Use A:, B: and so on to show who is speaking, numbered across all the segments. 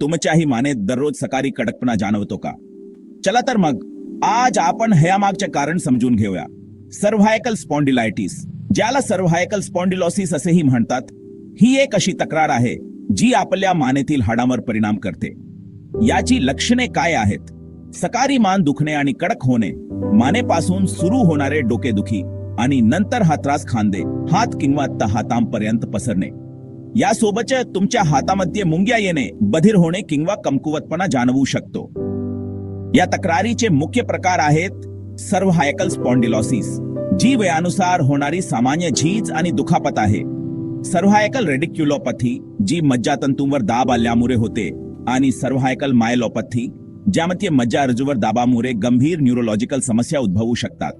A: तुमच्याही माने दररोज सकाळी कडकपणा जाणवतो का? चला तर मग आज आपण हयामागचे कारण समजून घेऊया. सर्व्हायकल स्पॉन्डिलायटिस ज्याला सर्व्हायकल स्पॉन्डिलॉसिस असेही म्हणतात ही एक अशी तक्रार आहे जी आपल्या मानेतील हाडांवर परिणाम करते. याची लक्षणे काय आहेत? सकाळी मान दुखणे आणि कडक होणे मानेपासून सुरू होणारे डोकेदुखी आणि नंतर हा त्रास खांदे हात किंवा हातांपर्यंत पसरणे. यासोबतच तुमच्या हातामध्ये मुंग्या येणे बधीर होणे किंवा कमकुवतपणा जाणवू शकतो. या तक्रारीचे मुख्य प्रकार आहेत सर्व्हायकल स्पॉन्डिलॉसिस जी वयानुसार होणारी सामान्य झीज आणि दुखापत आहे. सर्व्हायकल रेडिक्युलोपॅथी जी मज्जातंतूंवर दाब आल्यामुळे होते आणि सर्व्हायकल मायलोपॅथी ज्यामध्ये मज्जा रजूवर दाबामुळे गंभीर न्यूरोलॉजिकल समस्या उद्भवू शकतात.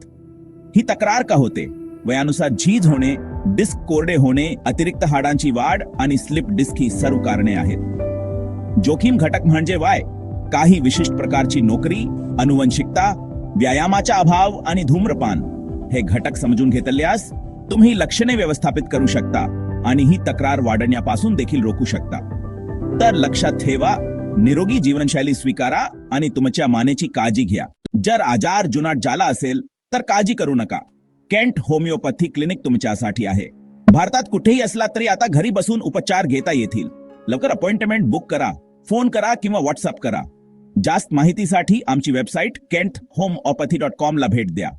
A: ही तक्रार का होते? वयानुसार झीज होणे डिस्क कोरडे होणे अतिरिक्त हाडांची वाढ आणि स्लिप डिस्क ही सर्व कारणे आहेत. जोखीम घटक म्हणजे वाय? काही विशिष्ट प्रकारची नोकरी अनुवंशिकता व्यायामाचा अभाव आणि धूम्रपान. हे घटक समजून घेतल्यास तुम्ही लक्षणे व्यवस्थापित करू शकता आणि ही तक्रार वाढण्यापासून देखील रोखू शकता. तर लक्षात ठेवा निरोगी जीवनशैली स्वीकारा आणि तुमच्या मानेची काळजी घ्या. जर आजार जुनाट झाला असेल तर काळजी करू नका. केंट होमिओपॅथी क्लिनिक तुमच्यासाठी आहे. भारतात कुठेही असला तरी आता घरी बसून उपचार घेता येतील. लवकर अपॉइंटमेंट बुक करा फोन करा किंवा व्हॉट्सअप करा. जास्त माहितीसाठी आमची website Kent homeopathy dot com ला भेट द्या.